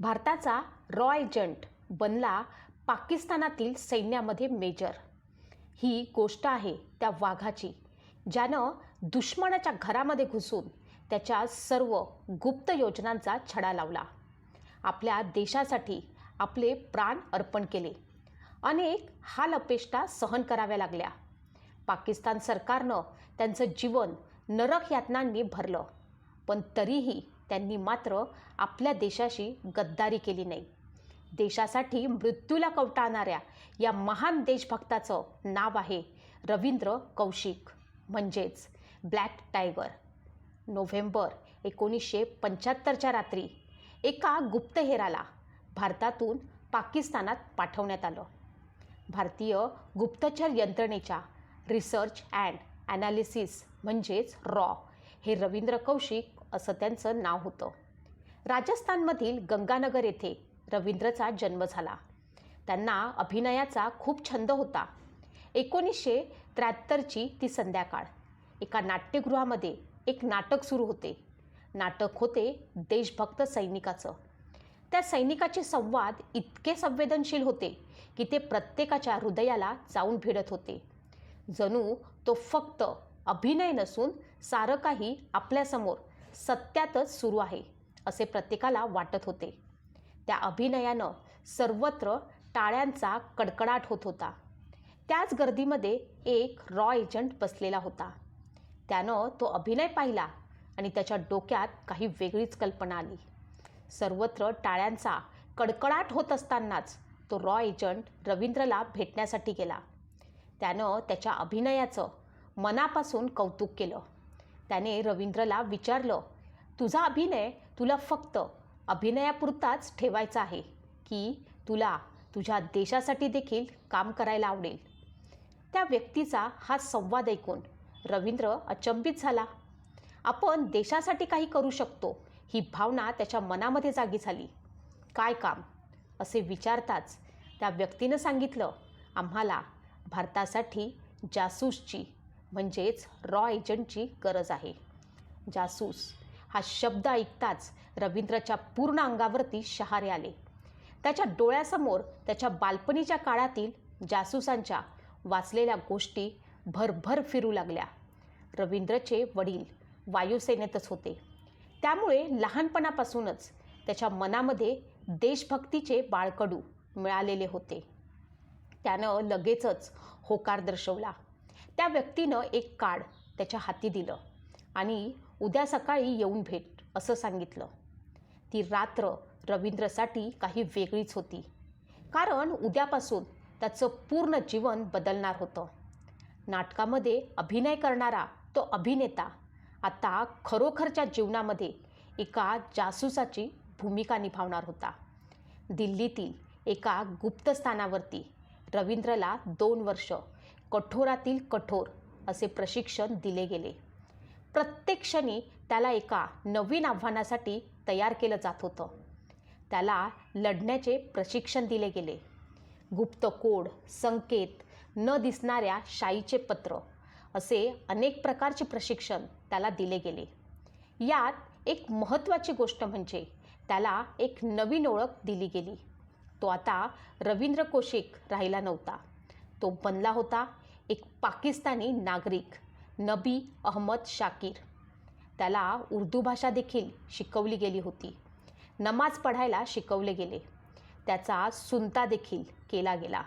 भारताचा रॉय एजंट बनला पाकिस्तानातील सैन्यामध्ये मेजर. ही गोष्ट आहे त्या वाघाची ज्यानं दुश्मनाच्या घरामध्ये घुसून त्याच्या सर्व गुप्त योजनांचा छडा लावला. आपल्या देशासाठी आपले प्राण अर्पण केले. अनेक हाल अपेष्टा सहन कराव्या लागल्या. पाकिस्तान सरकारनं त्यांचं जीवन नरक यातनांनी भरलं. पण तरीही त्यांनी मात्र आपल्या देशाशी गद्दारी केली नाही. देशासाठी मृत्यूला कवटाळणाऱ्या या महान देशभक्ताचं नाव आहे रवींद्र कौशिक. म्हणजेच ब्लॅक टायगर. नोव्हेंबर एकोणीसशे पंच्याहत्तरच्या रात्री एका गुप्तहेराला भारतातून पाकिस्तानात पाठवण्यात आलं. भारतीय गुप्तचर यंत्रणेच्या रिसर्च अँड ॲनालिसिस म्हणजेच रॉ हे रवींद्र कौशिक असं त्यांचं नाव होतं. राजस्थानमधील गंगानगर येथे रवींद्रचा जन्म झाला. त्यांना अभिनयाचा खूप छंद होता. एकोणीसशे त्र्याहत्तरची ती संध्याकाळ. एका नाट्यगृहामध्ये एक नाटक सुरू होते. नाटक होते देशभक्त सैनिकाचं. त्या सैनिकाचे संवाद इतके संवेदनशील होते की ते प्रत्येकाच्या हृदयाला जाऊन भिडत होते. जणू तो फक्त अभिनय नसून सारं काही आपल्यासमोर सत्यातच सुरू आहे असे प्रत्येकाला वाटत होते. त्या अभिनयानं सर्वत्र टाळ्यांचा कडकडाट होत होता. त्याच गर्दीमध्ये एक रॉ एजंट बसलेला होता. त्यानं तो अभिनय पाहिला आणि त्याच्या डोक्यात काही वेगळीच कल्पना आली. सर्वत्र टाळ्यांचा कडकडाट होत असतानाच तो रॉ एजंट रवींद्रला भेटण्यासाठी गेला. त्यानं त्याच्या अभिनयाचं मनापासून कौतुक केलं. त्याने रवींद्रला विचारलं तुझा अभिनय तुला फक्त अभिनयापुरताच ठेवायचा आहे की तुला तुझ्या देशासाठी देखील काम करायला आवडेल? त्या व्यक्तीचा हा संवाद ऐकून रवींद्र अचंबित झाला. आपण देशासाठी काही करू शकतो ही भावना त्याच्या मनामध्ये जागी झाली. काय काम? असे विचारताच त्या व्यक्तीनं सांगितलं आम्हाला भारतासाठी जासूसची म्हणजेच रॉ एजंटची गरज आहे. जासूस हा शब्द ऐकताच रवींद्रच्या पूर्ण अंगावरती शहारे आले. त्याच्या डोळ्यासमोर त्याच्या बालपणीच्या काळातील जासूसांच्या वाचलेल्या गोष्टी भरभर फिरू लागल्या. रवींद्रचे वडील वायुसेनेतच होते. त्यामुळे लहानपणापासूनच त्याच्या मनामध्ये देशभक्तीचे बाळकडू मिळालेले होते. त्यानं लगेचच होकार दर्शवला. त्या व्यक्तीनं एक कार्ड त्याच्या हाती दिलं आणि उद्या सकाळी येऊन भेट असं सांगितलं. ती रात्र रवींद्रसाठी काही वेगळीच होती. कारण उद्यापासून त्याचं पूर्ण जीवन बदलणार होतं. नाटकामध्ये अभिनय करणारा तो अभिनेता आता खरोखरच्या जीवनामध्ये एका जासूसाची भूमिका निभावणार होता. दिल्लीतील एका गुप्त स्थानावरती रवींद्रला दोन वर्ष कठोरातील कठोर असे प्रशिक्षण दिले गेले. प्रत्येक क्षणी त्याला एका नवीन आव्हानासाठी तयार केलं जात होतं. त्याला लढण्याचे प्रशिक्षण दिले गेले. गुप्त कोड संकेत न दिसणाऱ्या शाईचे पत्र असे अनेक प्रकारचे प्रशिक्षण त्याला दिले गेले. यात एक महत्त्वाची गोष्ट म्हणजे त्याला एक नवीन ओळख दिली गेली. तो आता रवींद्र कौशिक राहिला नव्हता. तो बनला होता एक पाकिस्तानी नागरिक नबी अहमद शाकीर. त्याला उर्दू भाषा देखील शिकवली गेली होती. नमाज पढायला शिकवले गेले. त्याचा सुनता देखील केला गेला.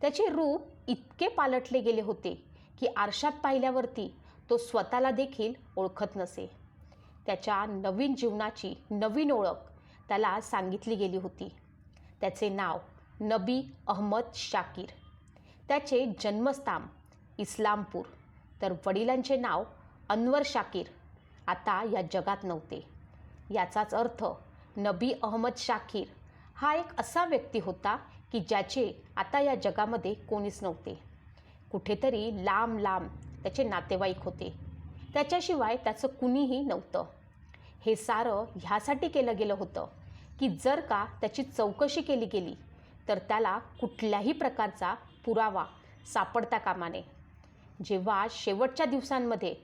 त्याचे रूप इतके पालटले गेले होते की आरशात पाहिल्यावरती तो स्वतःला देखील ओळखत नसे. त्याच्या नवीन जीवनाची नवीन ओळख त्याला सांगितली गेली होती. त्याचे नाव नबी अहमद शाकीर. त्याचे जन्मस्थान इस्लामपूर. तर वडिलांचे नाव अनवर शाकीर. आता या जगात नव्हते. याचाच अर्थ नबी अहमद शाकीर हा एक असा व्यक्ती होता की ज्याचे आता या जगामध्ये कोणीच नव्हते. कुठेतरी लांब लांब त्याचे नातेवाईक होते. त्याच्याशिवाय त्याचं कुणीही नव्हतं. हे सारं ह्यासाठी केलं गेलं होतं की जर का त्याची चौकशी केली गेली तर त्याला कुठल्याही प्रकारचा पुरावा सापडता कामाने. जेव्हा शेवटच्या दिवसांमध्ये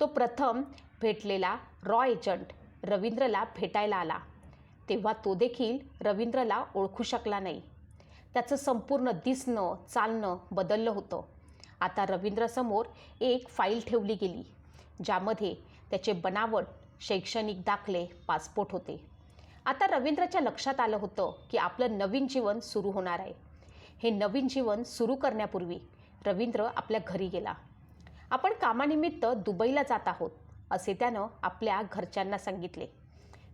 तो प्रथम भेटलेला रॉ एजंट रवींद्रला भेटायला आला तेव्हा तो देखील रवींद्रला ओळखू शकला नाही. त्याचं संपूर्ण दिसणं चालणं बदललं होतं. आता रवींद्रसमोर एक फाईल ठेवली गेली ज्यामध्ये त्याचे बनावट शैक्षणिक दाखले पासपोर्ट होते. आता रवींद्रच्या लक्षात आलं होतं की आपलं नवीन जीवन सुरू होणार आहे. हे नवीन जीवन सुरू करण्यापूर्वी रवींद्र आपल्या घरी गेला. आपण कामानिमित्त दुबईला जात आहोत असे त्यानं आपल्या घरच्यांना सांगितले.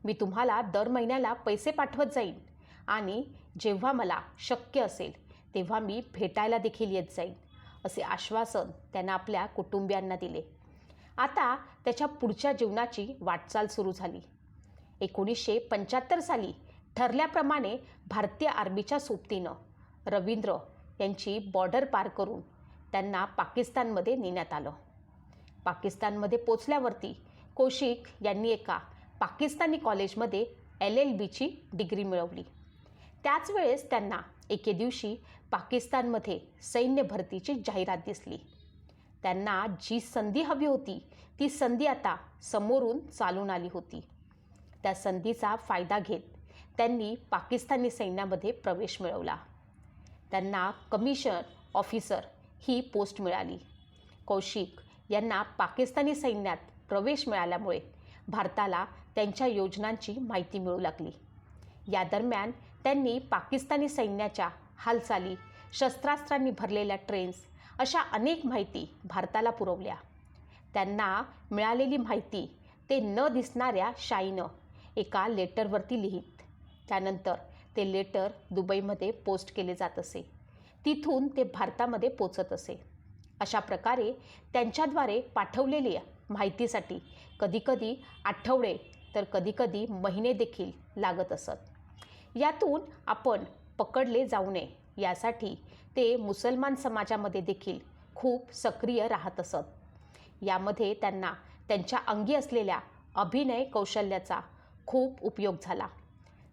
मी तुम्हाला दर महिन्याला पैसे पाठवत जाईन आणि जेव्हा मला शक्य असेल तेव्हा मी भेटायला देखील येत जाईन असे आश्वासन त्यानं आपल्या कुटुंबियांना दिले. आता त्याच्या पुढच्या जीवनाची वाटचाल सुरू झाली. एकोणीसशे पंच्याहत्तर साली ठरल्याप्रमाणे भारतीय आर्मीच्या सोबतीनं रवींद्र यांची बॉर्डर पार करून त्यांना पाकिस्तानमध्ये नेण्यात आलं. पाकिस्तानमध्ये पोचल्यावरती कौशिक यांनी एका पाकिस्तानी कॉलेजमध्ये एल एल बीची डिग्री मिळवली. त्याच वेळेस त्यांना एके दिवशी पाकिस्तानमध्ये सैन्य भरतीची जाहिरात दिसली. त्यांना जी संधी हवी होती ती संधी आता समोरून चालून आली होती. त्या संधीचा फायदा घेत त्यांनी पाकिस्तानी सैन्यामध्ये प्रवेश मिळवला. त्यांना कमिशन ऑफिसर ही पोस्ट मिळाली. कौशिक यांना पाकिस्तानी सैन्यात प्रवेश मिळाल्यामुळे भारताला त्यांच्या योजनांची माहिती मिळू लागली. या दरम्यान त्यांनी पाकिस्तानी सैन्याच्या हालचाली शस्त्रास्त्रांनी भरलेल्या ट्रेन्स अशा अनेक माहिती भारताला पुरवल्या. त्यांना मिळालेली माहिती ते न दिसणाऱ्या शाईनं एका लेटरवरती लिहित. त्यानंतर ते लेटर दुबईमध्ये पोस्ट केले जात असे. तिथून ते भारतामध्ये पोचत असे. अशा प्रकारे त्यांच्याद्वारे पाठवलेल्या माहितीसाठी कधीकधी आठवडे तर कधीकधी महिने देखील लागत असत. यातून आपण पकडले जाऊ नये यासाठी ते मुसलमान समाजामध्ये देखील खूप सक्रिय राहत असत. यामध्ये त्यांना त्यांच्या अंगी असलेल्या अभिनय कौशल्याचा खूप उपयोग झाला.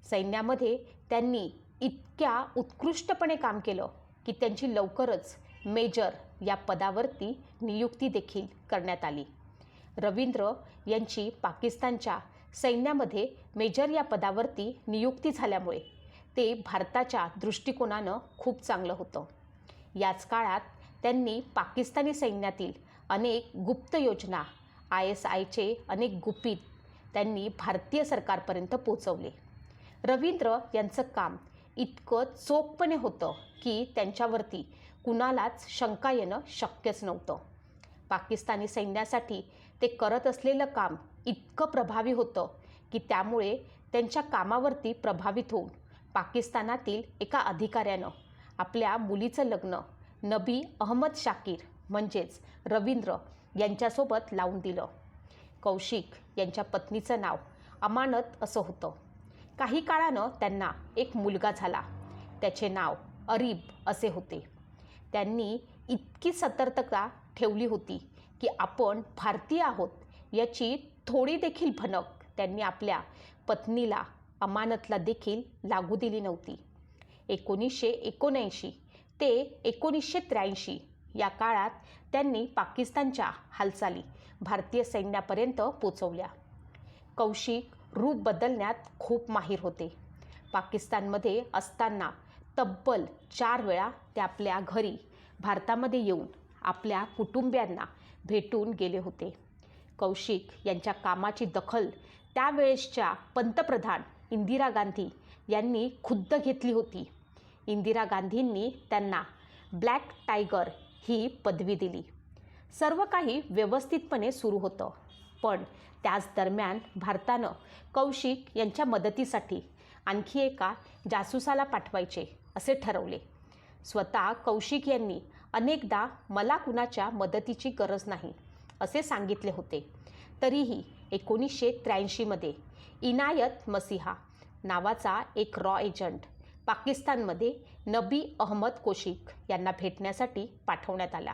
सैन्यामध्ये त्यांनी इतक्या उत्कृष्टपणे काम केलं की त्यांची लवकरच मेजर या पदावरती नियुक्ती देखील करण्यात आली. रवींद्र यांची पाकिस्तानच्या सैन्यामध्ये मेजर या पदावरती नियुक्ती झाल्यामुळे ते भारताच्या दृष्टिकोनानं खूप चांगलं होतं. याच काळात त्यांनी पाकिस्तानी सैन्यातील अनेक गुप्त योजना आय एस आयचे अनेक गुपित त्यांनी भारतीय सरकारपर्यंत पोचवले. रवींद्र यांचं काम. इतकं चोखपणे होतं की त्यांच्यावरती कुणालाच शंका येणं शक्यच नव्हतं. पाकिस्तानी सैन्यासाठी ते करत असलेलं काम इतकं प्रभावी होतं की त्यामुळे त्यांच्या कामावरती प्रभावित होऊन पाकिस्तानातील एका अधिकाऱ्यानं आपल्या मुलीचं लग्न नबी अहमद शाकीर म्हणजेच रवींद्र यांच्यासोबत लावून दिलं. कौशिक यांच्या पत्नीचं नाव अमानत असं होतं. काही काळानं त्यांना एक मुलगा झाला. त्याचे नाव अरीब असे होते. त्यांनी इतकी सतर्कता ठेवली होती की आपण भारतीय आहोत याची थोडी देखील भनक त्यांनी आपल्या पत्नीला अमानतला देखील लागू दिली नव्हती. एकोणीसशे एकोणऐंशी ते एकोणीसशे त्र्याऐंशी या काळात त्यांनी पाकिस्तानच्या हालचाली भारतीय सैन्यापर्यंत पोचवल्या. कौशिक रूप बदलण्यात खूप माहीर होते. पाकिस्तानमध्ये असताना तब्बल चार वेळा ते आपल्या घरी भारतामध्ये येऊन आपल्या कुटुंबियांना भेटून गेले होते. कौशिक यांच्या कामाची दखल त्यावेळेसच्या पंतप्रधान इंदिरा गांधी यांनी खुद्द घेतली होती. इंदिरा गांधींनी त्यांना ब्लॅक टायगर ही पदवी दिली. सर्व काही व्यवस्थितपणे सुरू होतं. पण त्याच दरम्यान भारतानं कौशिक यांच्या मदतीसाठी आणखी एका जासूसाला पाठवायचे असे ठरवले. स्वतः कौशिक यांनी अनेकदा मला कुणाच्या मदतीची गरज नाही असे सांगितले होते. तरीही एकोणीसशे त्र्याऐंशीमध्ये इनायत मसिहा नावाचा एक रॉ एजंट पाकिस्तानमध्ये नबी अहमद कोशिक यांना भेटण्यासाठी पाठवण्यात आला.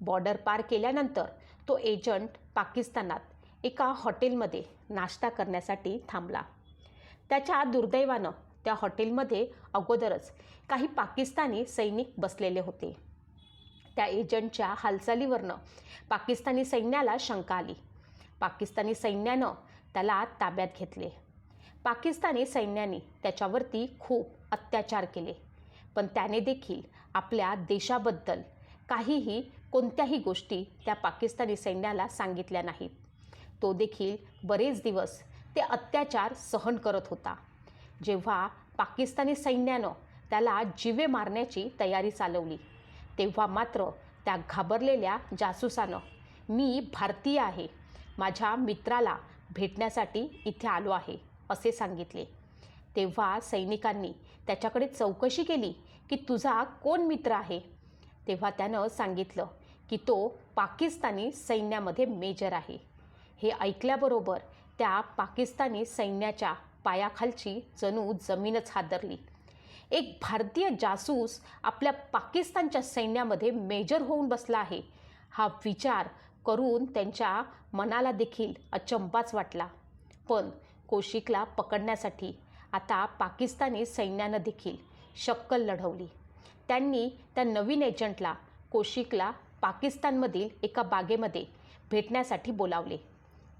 बॉर्डर पार केल्यानंतर तो एजंट पाकिस्तानात एका हॉटेलमध्ये नाश्ता करण्यासाठी थांबला. त्याच्या दुर्दैवानं त्या हॉटेलमध्ये अगोदरच काही पाकिस्तानी सैनिक बसलेले होते. त्या एजंटच्या हालचालीवरनं पाकिस्तानी सैन्याला शंका आली. पाकिस्तानी सैन्यानं त्याला ताब्यात घेतले. पाकिस्तानी सैन्याने त्याच्यावरती खूप अत्याचार केले. पण त्याने देखील आपल्या देशाबद्दल काहीही कोणत्याही गोष्टी त्या पाकिस्तानी सैन्याला सांगितल्या नाहीत. तो देखील बरेच दिवस ते अत्याचार सहन करत होता. जेव्हा पाकिस्तानी सैन्यानं त्याला जिवे मारण्याची तयारी चालवली तेव्हा मात्र त्या घाबरलेल्या जासूसानं मी भारतीय आहे. माझ्या मित्राला भेटण्यासाठी इथे आलो आहे असे सांगितले. तेव्हा सैनिकांनी त्याच्याकडे चौकशी केली की तुझा कोण मित्र आहे? तेव्हा त्यानं सांगितलं की तो पाकिस्तानी सैन्यामध्ये मेजर आहे. हे ऐकल्याबरोबर त्या पाकिस्तानी सैन्याच्या पायाखालची जणू जमीनच हादरली. एक भारतीय जासूस आपल्या पाकिस्तानच्या सैन्यामध्ये मेजर होऊन बसला आहे. हा विचार करून त्यांच्या मनाला देखील अचंबाच वाटला. पण कोशिकला पकडण्यासाठी आता पाकिस्तानी सैन्यानं देखील शक्कल लढवली. त्यांनी त्या नवीन एजंटला कोशिकला पाकिस्तानमधील एका बागेमध्ये भेटण्यासाठी बोलावले.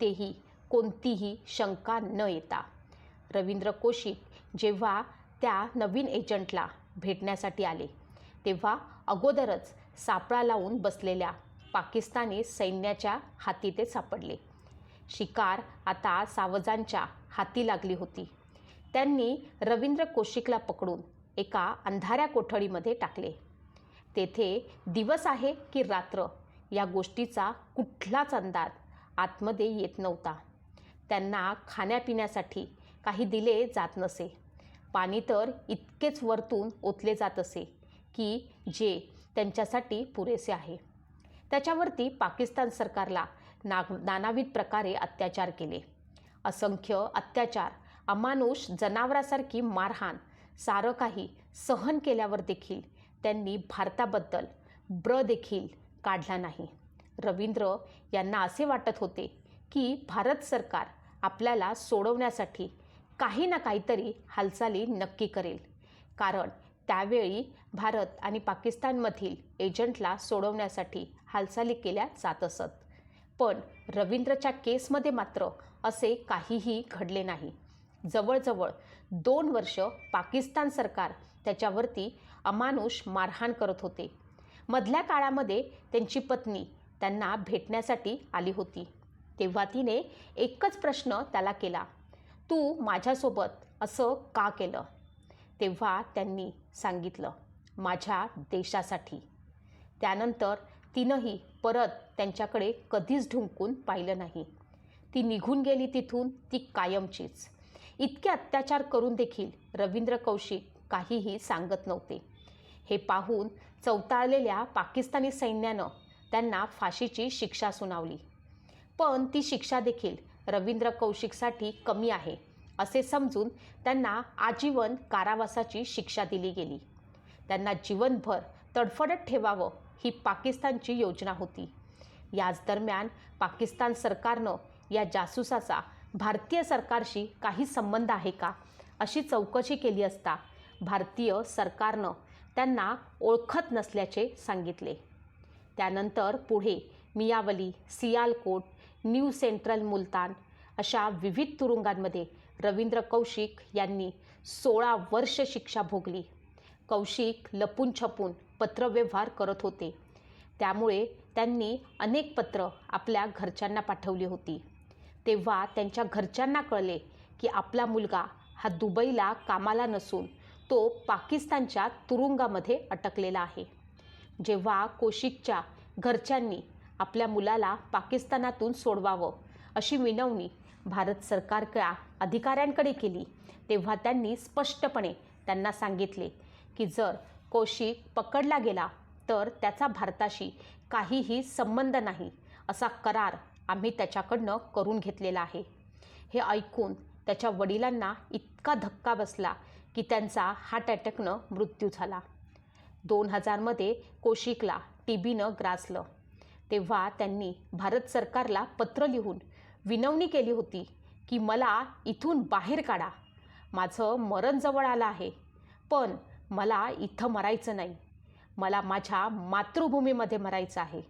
तेही कोणतीही शंका न येता. रवींद्र कोशिक जेव्हा त्या नवीन एजंटला भेटण्यासाठी आले तेव्हा अगोदरच सापळा लावून बसलेल्या पाकिस्तानी सैन्याच्या हाती ते सापडले. शिकार आता सावजांच्या हाती लागली होती. त्यांनी रवींद्र कोशिकला पकडून एका अंधाऱ्या कोठडीमध्ये टाकले. तेथे दिवस आहे की रात्र या गोष्टीचा कुठलाच अंदाज आतमध्ये येत नव्हता. त्यांना खाण्यापिण्यासाठी काही दिले जात नसे. पाणी तर इतकेच वरतून ओतले जात असे की जे त्यांच्यासाठी पुरेसे आहे. त्याच्यावरती पाकिस्तान सरकारला नाग नानाविध प्रकारे अत्याचार केले. असंख्य अत्याचार अमानुष जनावरासारखी मारहाण सारं काही सहन केल्यावर देखील त्यांनी भारताबद्दल ब्र देखील काढला नाही. रवींद्र यांना असे वाटत होते की भारत सरकार आपल्याला सोडवण्यासाठी काही ना काहीतरी हालचाली नक्की करेल. कारण त्यावेळी भारत आणि पाकिस्तानमधील एजंटला सोडवण्यासाठी हालचाली केल्या जात असत. पण रवींद्रच्या केसमध्ये मात्र असे काहीही घडले नाही. जवळजवळ दोन वर्ष पाकिस्तान सरकार त्याच्यावरती अमानुष मारहाण करत होते. मधल्या काळामध्ये त्यांची पत्नी त्यांना भेटण्यासाठी आली होती. तेव्हा तिने एकच प्रश्न त्याला केला तू माझ्यासोबत असं का केलं? तेव्हा त्यांनी सांगितलं माझ्या देशासाठी. त्यानंतर तिनंही परत त्यांच्याकडे कधीच ढुंकून पाहिलं नाही. ती निघून गेली तिथून ती कायमचीच. इतके अत्याचार करून देखील रवींद्र कौशिक काहीही सांगत नव्हते. हे पाहून चवताळलेल्या पाकिस्तानी सैन्यानं त्यांना फाशीची शिक्षा सुनावली. पण ती शिक्षा देखील रवींद्र कौशिकसाठी कमी आहे असे समजून त्यांना आजीवन कारावासाची शिक्षा दिली गेली. त्यांना जीवनभर तडफडत ठेवावं ही पाकिस्तानची योजना होती. याच दरम्यान पाकिस्तान सरकारनं या जासूसाचा भारतीय सरकारशी काही संबंध आहे का? अशी चौकशी केली असता भारतीय सरकारनं त्यांना ओळखत नसल्याचे सांगितले. त्यानंतर पुढे मियावली सियालकोट न्यू सेंट्रल मुलतान अशा विविध तुरुंगांमध्ये रवींद्र कौशिक यांनी सोळा वर्ष शिक्षा भोगली. कौशिक लपून छपून पत्रव्यवहार करत होते. त्यामुळे त्यांनी अनेक पत्र आपल्या घरच्यांना पाठवली होती. तेव्हा त्यांच्या घरच्यांना कळले की आपला मुलगा हा दुबईला कामाला नसून तो पाकिस्तानच्या तुरुंगामध्ये अटकलेला आहे. जेव्हा कोशिकच्या घरच्यांनी आपल्या मुलाला पाकिस्तानातून सोडवावं अशी विनवणी भारत सरकारच्या अधिकाऱ्यांकडे केली तेव्हा त्यांनी स्पष्टपणे त्यांना सांगितले की जर कौशिक पकडला गेला तर त्याचा भारताशी काहीही संबंध नाही असा करार आम्ही त्याच्याकडनं करून घेतलेला आहे. हे ऐकून त्याच्या वडिलांना इतका धक्का बसला की त्यांचा हार्ट अटॅकनं मृत्यू झाला. दोन हजारमध्ये कोशिकला टी बीनं ग्रासलं. तेव्हा त्यांनी भारत सरकारला पत्र लिहून विनवणी केली होती की मला इथून बाहेर काढा. माझं मरण जवळ आलं आहे. पण मला इथं मरायचं नाही. मला माझ्या मातृभूमीमध्ये मरायचं आहे.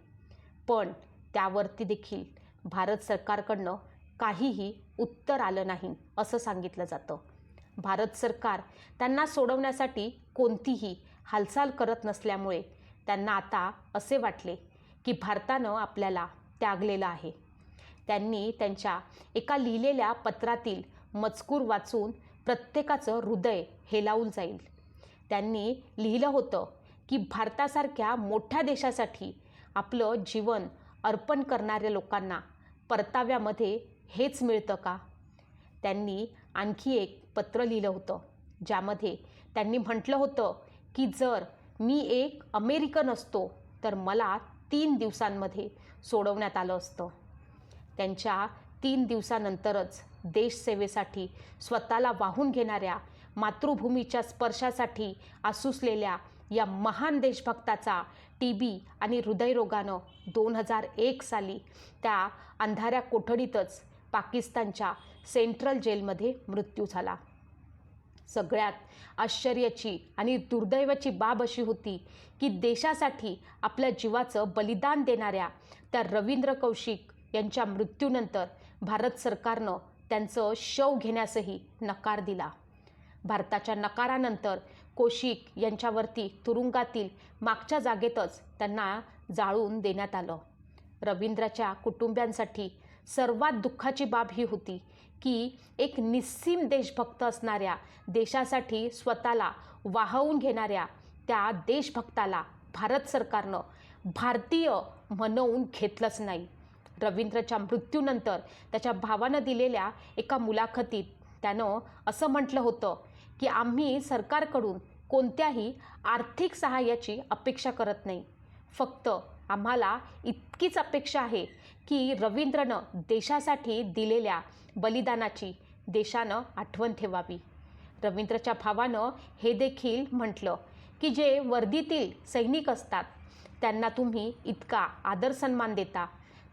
पण त्यावरती देखील भारत सरकारकडनं काहीही उत्तर आलं नाही असं सांगितलं जातं. भारत सरकार त्यांना सोडवण्यासाठी कोणतीही हालचाल करत नसल्यामुळे त्यांना आता असे वाटले की भारतानं आपल्याला त्यागलेलं आहे. त्यांनी त्यांच्या एका लिहिलेल्या पत्रातील मजकूर वाचून प्रत्येकाचं हृदय हेलावून जाईल. त्यांनी लिहिलं होतं की भारतासारख्या मोठ्या देशासाठी आपलं जीवन अर्पण करणाऱ्या लोकांना परताव्यामध्ये हेच मिळतं का? त्यांनी आणखी एक पत्र लिहिलं होतं ज्यामध्ये त्यांनी म्हटलं होतं की जर मी एक अमेरिकन असतो तर मला तीन दिवसांमध्ये सोडवण्यात आलं असतं. त्यांच्या तीन दिवसानंतरच देशसेवेसाठी स्वतःला वाहून घेणाऱ्या मातृभूमीच्या स्पर्शासाठी आसुसलेल्या या महान देशभक्ताचा टी बी आणि हृदयरोगानं दोन हजार एक साली त्या अंधाऱ्या कोठडीतच पाकिस्तानच्या सेंट्रल जेलमध्ये मृत्यू झाला. सगळ्यात आश्चर्याची आणि दुर्दैवाची बाब अशी होती की देशासाठी आपल्या जीवाचं बलिदान देणाऱ्या त्या रवींद्र कौशिक यांच्या मृत्यूनंतर भारत सरकारनं त्यांचं शव घेण्यासही नकार दिला. भारताच्या नकारानंतर कौशिक यांच्यावरती तुरुंगातील मागच्या जागेतच त्यांना जाळून देण्यात आलं. रवींद्रच्या कुटुंबियांसाठी सर्वात दुःखाची बाब ही होती की एक निस्सीम देशभक्त असणाऱ्या देशासाठी स्वतःला वाहवून घेणाऱ्या त्या देशभक्ताला भारत सरकारनं भारतीय म्हणवून घेतलंच नाही. रवींद्रच्या मृत्यूनंतर त्याच्या भावानं दिलेल्या एका मुलाखतीत त्यानं असं म्हटलं होतं की आम्ही सरकारकडून कोणत्याही आर्थिक सहाय्याची अपेक्षा करत नाही. फक्त आम्हाला इतकीच अपेक्षा आहे की रवींद्रनं देशासाठी दिलेल्या बलिदानाची देशानं आठवण ठेवावी. रवींद्रच्या भावानं हे देखील म्हटलं की जे वर्दीतील सैनिक असतात त्यांना तुम्ही इतका आदर सन्मान देता.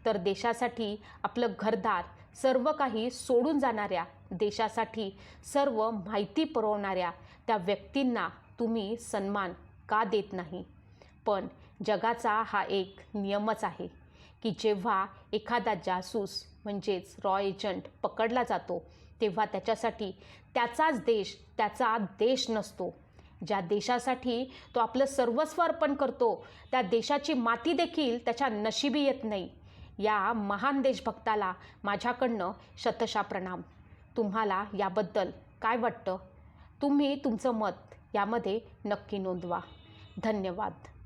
तर देशासाठी आपलं घरदार सर्व काही सोडून जाणाऱ्या देशासाठी सर्व माहिती पुरवणाऱ्या त्या व्यक्तींना तुम्ही सन्मान का देत नाही? पण जगाचा हा एक नियमच आहे की जेव्हा एखादा जासूस म्हणजेच रॉ एजंट पकडला जातो तेव्हा त्याच्यासाठी त्याचाच देश त्याचा देश नसतो. ज्या देशासाठी तो आपलं सर्वस्व अर्पण करतो त्या देशाची माती देखील त्याच्या नशिबी येत नाही. या महान देशभक्ताला माझ्याकडनं शतशा प्रणाम. तुम्हाला याबद्दल काय वाटतं? तुम्ही तुमचं मत यामध्ये नक्की नोंदवा. धन्यवाद.